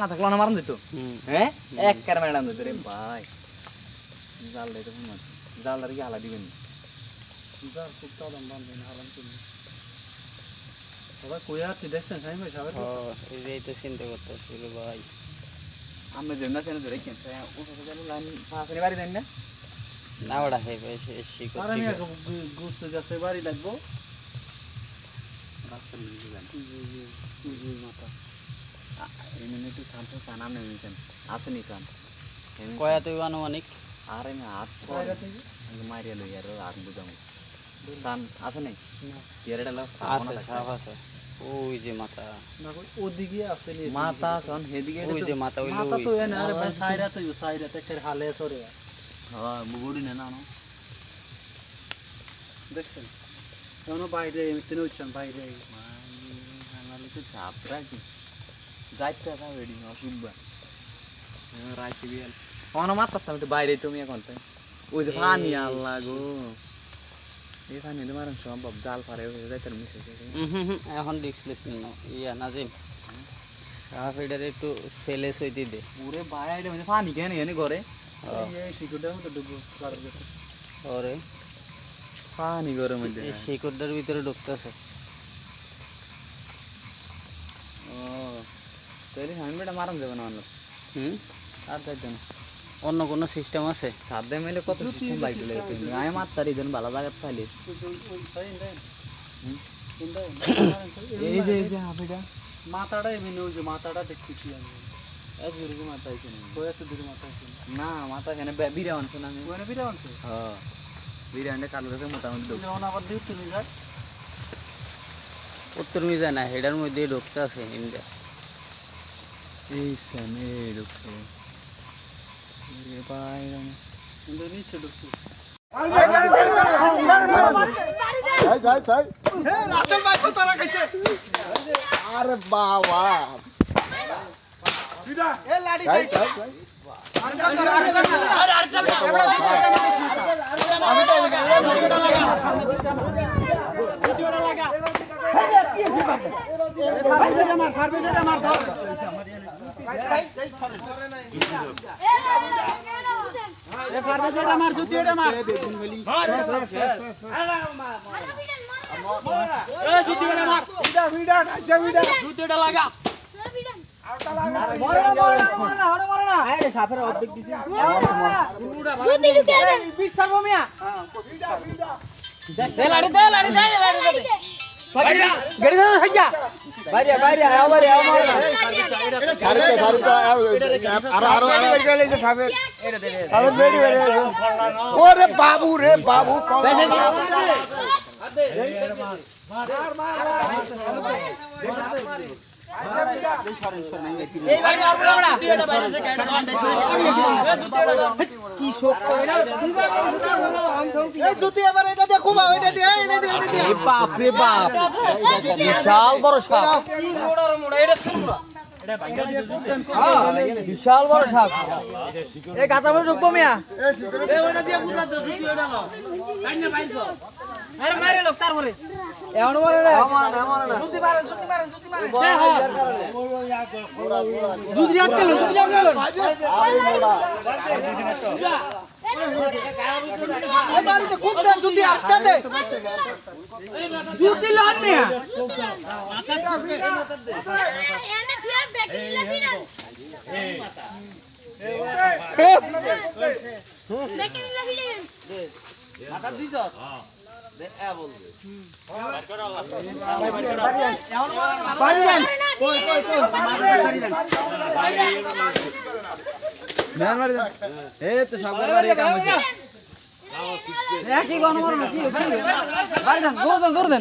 না থাকল না মারন দিত। হ্যাঁ? এক কার ম্যাডাম দিত রে ভাই। জাল দিতে ফোন আছে জালদার কি হালা দিবেন? যার খুব কদম বান্ধবেন হারাম তুমি সবাই কই আসছি দেখছেন সাইম ভাই ও এই যে তো চিন্তা করতেছি রে ভাই আমরা যেন না চেনে ধরে কেন উঠে গেল লাইন পাশে বাড়ি দেন না? না ওটা হে ভাই সে এসি আর আমি গুছে গাছে বাড়ি লাগবো। মধ্যে যান। উজি মাথা। এমনি একটু সান সান সান আমনে নিছেন আসেনি সান কয়া তুই আনুমানিক আর আমি হাত জায়গা থেকে মারিয়া লই আর আর বুঝাম সান আছে নাই না তিয়ারেটা লাও আছে সাপ আছে ওই যে মাথা না কই ওদিকে আছে নি মাথা সন হেদিকে ওই যে মাথা ওই মাথা তো এনে আরে ভাই সাইরা তো সাইরা তে কের হালে সরে হ্যাঁ বুগুড়ি না না না দেখছেন এখনও বাইরে এমনি উঠছেন বাইরে আমালে তো সাপ রাখি যাইতে রেডি অসুবিধা রাইতে বিয়াল অন মাত্রা আমি তো বাইরে তুমি এখন চাই। ওই যে পানি আল্লাহ গো। এই পানি তো মারণ সম্ভব জাল পারে যাইতে মিশে এখন না ইয়া নাজিম। এটার একটু ফেলে সইতে দে। পুরে বাইরে মানে পানি কেন এনে করে এই শিকুটার মতো ডুবো কাছে। ওরে। পানি করে মধ্যে। এই শিকড়টার ভিতরে ঢুকতেছে। তাহলে বেটা মারান যাবে না অন্য। হুম? আর না অন্য কোনো সিস্টেম আছে? সাধ্যে মেলে কত সিস্টেম লাগবে তুমি? আমি মাত্রারি দেন ভালো জায়গা দেন? এই যে এই যে হাফিটা মাথাটা এমনি ওই যে মাথাটা দেখতেছি আমি। এক গুরু মাথা আইছে না কই এত দূরে মাথা আছে? না মাথা এখানে বিরা আনছে না আমি। ওখানে বিরা আনছে? হ্যাঁ বিরিয়ানিটা কালো কাছে মোটামুটি যখন আবার দিও তুমি যায়? উত্তর মিজা না হেডার মধ্যে ঢুকতে আছে ইন্ডিয়া। এই সামনে ঢুকছে রে ভাই কিন্তু নিচে ঢুকছি আরে বাবা যাই, যাই, যাই। সারিতে, সারিতে, আরও, আরও, আরও। ওরে বাবু রে বাবু কি জুতি এবার এটা দিয়ে খুবা এটা দিয়ে এটা দিয়ে। এটা বাপ রে বাপ। বিশাল বড় সাপ। বিশাল বড় সাপ। এই গাতার মধ্যে ঢুকবো মিয়া। জুতি আটকালো জুতি আটকালো বাড়িতে খুব দেন জুতি আটটা দে। জুতি লান কই কই মাথাটা বাড়ি দেন এই তো সব বাড়ি কাম হইছে কি গণ মারো না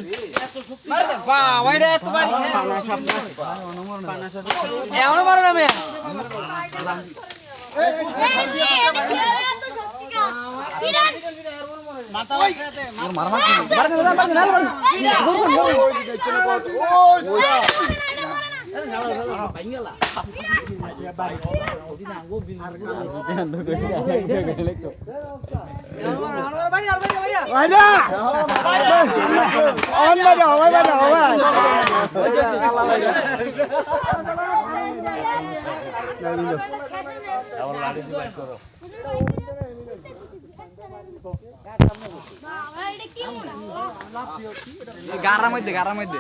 গারার মধ্যে গারার মধ্যে।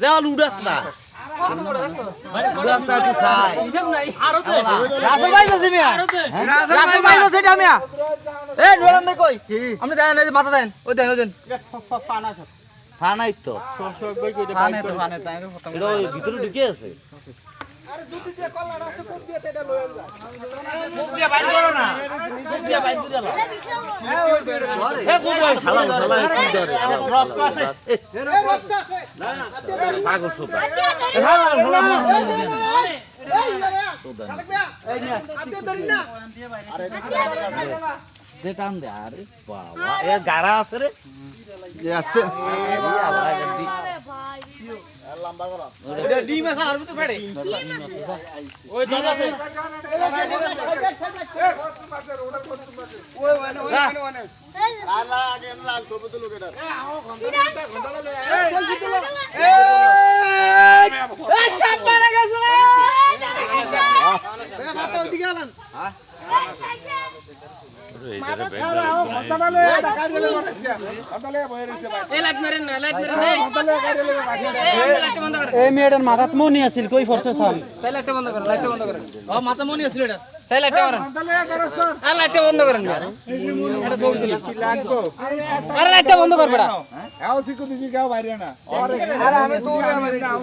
দেওয়াল উড়াস না মাথা দেন ওই দেন ওই দেন থানাই তো ভিতরে ঢুকে আছে আরে যদি দিয়ে কল্লাটা আছে কোন দিয়ে এটা লয়ে যা মুখ দিয়ে বাইর করো না মুখ দিয়ে বাইর করে দাও এ কোন ভাই শালা শালা কি ধরে রক্ত আছে পাগল সুতা এই এই না হাতে ধরি না দে টান দে আরে বাবা এ গারা আছে রে আস্তে ডিম আছে আর ভিতরে ফেড়ে ওই দল আছে আলা আগে লাল এই মেয়েটার মাথাত মনি আছিল কই ফরছে সাল লাইটটা বন্ধ করেন লাইটটা বন্ধ করেন। ও মাথা মনি আছিল এটা। চাই লাইটটা করেন আর লাইটটা বন্ধ করেন। এটা ছবি তুলি আরে লাইটটা বন্ধ কর বেটা আরে আমি আমার